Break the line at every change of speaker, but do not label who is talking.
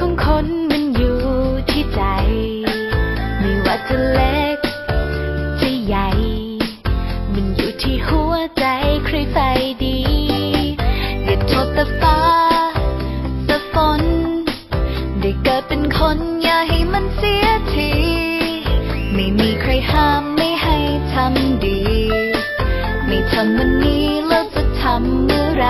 ของคนมันอยู่ที่ใจ ไม่ว่าจะเล็ก จะใหญ่ มันอยู่ที่หัวใจใครใฝ่ดี อย่าโทษแต่ฟ้าแต่ฝน ได้เกิดเป็นคนอย่าให้มันเสียที ไม่มีใครห้ามไม่ให้ทำดี ไม่ทำวันนี้แล้วจะทำเมื่อไร